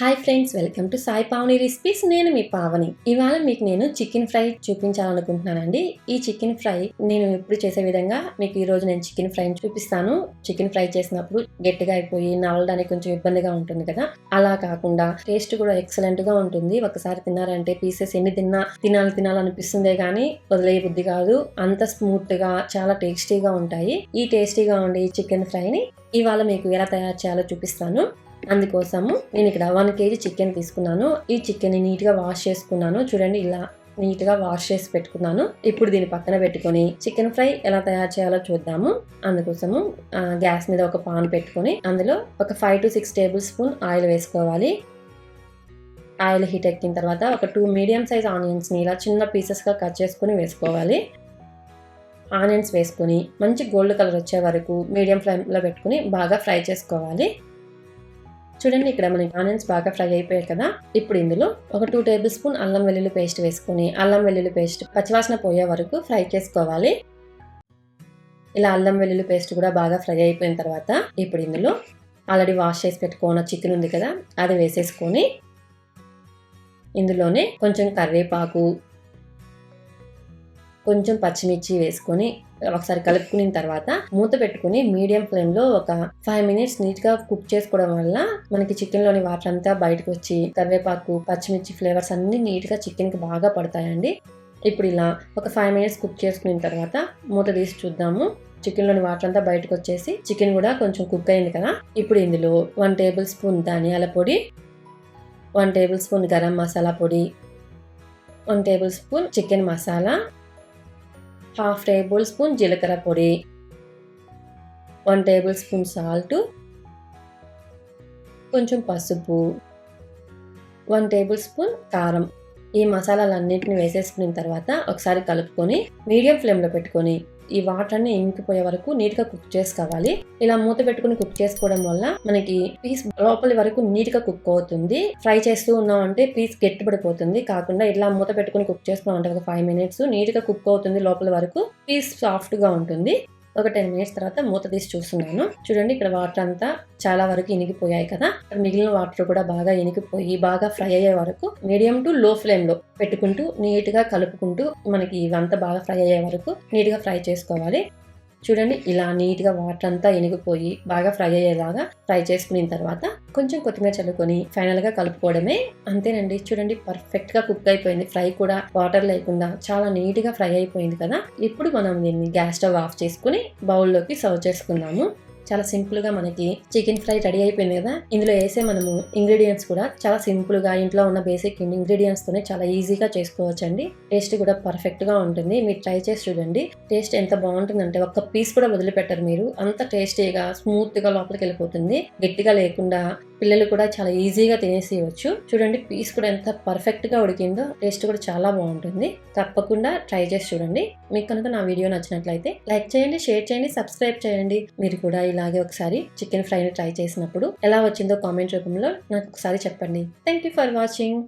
Hi friends welcome to Sai Pavani recipes నేను మీ పావని. ఇవాళ మీకు నేను చికెన్ ఫ్రై చూపించాలనుకుంటున్నానండి. ఈ చికెన్ ఫ్రై నేను ఎప్పుడు చేసే విధంగా మీకు ఈ రోజు నేను చికెన్ ఫ్రై చూపిస్తాను. చికెన్ ఫ్రై చేసినప్పుడు గట్టిగా అయిపోయి నలడానికి కొంచెం ఇబ్బందిగా ఉంటుంది కదా. అలా కాకుండా టేస్ట్ కూడా ఎక్సలెంట్గా ఉంటుంది. ఒకసారి తిన్నారంటే పీసెస్ ఎన్ని తిన్నా తినాలి తినాలనిపిస్తుందే కానీ వదిలే బుద్ధి కాదు. అంత స్మూత్గా చాలా టేస్టీగా ఉంటాయి. ఈ టేస్టీగా ఉండే ఈ చికెన్ ఫ్రైని ఇవాళ మీకు ఎలా తయారు చేయాలో చూపిస్తాను. అందుకోసము నేను ఇక్కడ వన్ కేజీ చికెన్ తీసుకున్నాను. ఈ చికెన్ని నీట్గా వాష్ చేసుకున్నాను. చూడండి ఇలా నీట్గా వాష్ చేసి పెట్టుకున్నాను. ఇప్పుడు దీన్ని పక్కన పెట్టుకొని చికెన్ ఫ్రై ఎలా తయారు చేయాలో చూద్దాము. అందుకోసము గ్యాస్ మీద ఒక పాన్ పెట్టుకొని అందులో ఒక five to six tablespoon oil వేసుకోవాలి. ఆయిల్ హీట్ ఎక్కిన తర్వాత ఒక టూ మీడియం సైజ్ ఆనియన్స్ని ఇలా చిన్న పీసెస్గా కట్ చేసుకొని వేసుకోవాలి. ఆనియన్స్ వేసుకొని మంచి గోల్డ్ కలర్ వచ్చే వరకు మీడియం ఫ్లేమ్లో పెట్టుకుని బాగా ఫ్రై చేసుకోవాలి. చూడండి ఇక్కడ మనకి ఆనియన్స్ బాగా ఫ్రై అయిపోయాయి కదా. ఇప్పుడు ఇందులో ఒక టూ టేబుల్ స్పూన్ అల్లం వెల్లుల్లి పేస్ట్ వేసుకొని అల్లం వెల్లుల్లి పేస్ట్ పచ్చివాసన పోయే వరకు ఫ్రై చేసుకోవాలి. ఇలా అల్లం వెల్లుల్లి పేస్ట్ కూడా బాగా ఫ్రై అయిపోయిన తర్వాత ఇప్పుడు ఇందులో ఆల్రెడీ వాష్ చేసి పెట్టుకున్న చికెన్ ఉంది కదా అది వేసేసుకొని ఇందులోనే కొంచెం కరివేపాకు కొంచెం పచ్చిమిర్చి వేసుకొని ఒకసారి కలుపుకున్న తర్వాత మూత పెట్టుకుని మీడియం ఫ్లేమ్లో ఒక ఫైవ్ మినిట్స్ నీట్గా కుక్ చేసుకోవడం వల్ల మనకి చికెన్లోని వాటర్ అంతా బయటకు వచ్చి కరివేపాకు పచ్చిమిర్చి ఫ్లేవర్స్ అన్ని నీట్గా చికెన్కి బాగా పడతాయండి. ఇప్పుడు ఇలా ఒక ఫైవ్ మినిట్స్ కుక్ చేసుకున్న తర్వాత మూత తీసి చూద్దాము. చికెన్లోని వాటర్ అంతా బయటకు వచ్చేసి చికెన్ కూడా కొంచెం కుక్ అయింది కదా. ఇప్పుడు ఇందులో వన్ టేబుల్ స్పూన్ ధనియాల పొడి one tablespoon garam masala పొడి one tablespoon chicken masala half tablespoon జీలకర్ర పొడి వన్ టేబుల్ స్పూన్ సాల్ట్ కొంచెం పసుపు వన్ టేబుల్ స్పూన్ కారం. ఈ మసాలాలన్నింటిని వేసేసుకున్న తర్వాత ఒకసారి కలుపుకొని మీడియం ఫ్లేమ్లో పెట్టుకొని ఈ వాటర్ అన్ని ఇంకిపోయే వరకు నీట్గా కుక్ చేసుకోవాలి. ఇలా మూత పెట్టుకుని కుక్ చేసుకోవడం వల్ల మనకి పీస్ లోపలి వరకు నీట్గా కుక్ అవుతుంది. ఫ్రై చేస్తూ ఉన్నాం అంటే పీస్ గట్టిపడిపోతుంది. కాకుండా ఇలా మూత పెట్టుకుని కుక్ చేసుకున్నాం అంటే ఒక ఫైవ్ మినిట్స్ నీట్గా కుక్ అవుతుంది లోపల వరకు. పీస్ సాఫ్ట్గా ఉంటుంది. ఒక టెన్ మినిట్స్ తర్వాత మూత తీసి చూస్తున్నాను. చూడండి ఇక్కడ వాటర్ అంతా చాలా వరకు ఇనిగిపోయాయి కదా. మిగిలిన వాటర్ కూడా బాగా ఇనిగిపోయి బాగా ఫ్రై అయ్యే వరకు మీడియం టు లో ఫ్లేమ్లో పెట్టుకుంటూ నీట్గా కలుపుకుంటూ మనకి ఇవంతా బాగా ఫ్రై అయ్యే వరకు నీట్గా ఫ్రై చేసుకోవాలి. చూడండి ఇలా నీట్గా వాటర్ అంతా ఎనిగిపోయి బాగా ఫ్రై అయ్యేలాగా ఫ్రై చేసుకున్న తర్వాత కొంచెం కొత్తిమీర చల్లుకొని ఫైనల్గా కలుపుకోవడమే అంతేనండి. చూడండి పర్ఫెక్ట్గా కుక్ అయిపోయింది. ఫ్రై కూడా వాటర్ లేకుండా చాలా నీట్గా ఫ్రై అయిపోయింది కదా. ఇప్పుడు మనం దీన్ని గ్యాస్ స్టవ్ ఆఫ్ చేసుకుని బౌల్లోకి సర్వ్ చేసుకుందాము. చాలా సింపుల్గా మనకి చికెన్ ఫ్రై రెడీ అయిపోయింది కదా. ఇందులో వేసే మనము ఇంగ్రీడియంట్స్ కూడా చాలా సింపుల్గా ఇంట్లో ఉన్న బేసిక్ ఇంగ్రీడియంట్స్ తోనే చాలా ఈజీగా చేసుకోవచ్చు అండి టేస్ట్ కూడా పర్ఫెక్ట్గా ఉంటుంది. మీరు ట్రై చేసి చూడండి. టేస్ట్ ఎంత బాగుంటుందంటే ఒక్క పీస్ కూడా వదిలిపెట్టరు మీరు. అంత టేస్టీగా స్మూత్గా లోపలికి వెళ్ళిపోతుంది. గట్టిగా లేకుండా పిల్లలు కూడా చాలా ఈజీగా తినేసేయవచ్చు. చూడండి పీస్ కూడా ఎంత పర్ఫెక్ట్గా ఉడికిందో టేస్ట్ కూడా చాలా బాగుంటుంది. తప్పకుండా ట్రై చేసి చూడండి. మీకు కనుక నా వీడియో నచ్చినట్లయితే లైక్ చేయండి షేర్ చేయండి సబ్స్క్రైబ్ చేయండి. మీరు కూడా ఇలాగే ఒకసారి చికెన్ ఫ్రైని ట్రై చేసినప్పుడు ఎలా వచ్చిందో కామెంట్ రూపంలో నాకు ఒకసారి చెప్పండి. Thank you for watching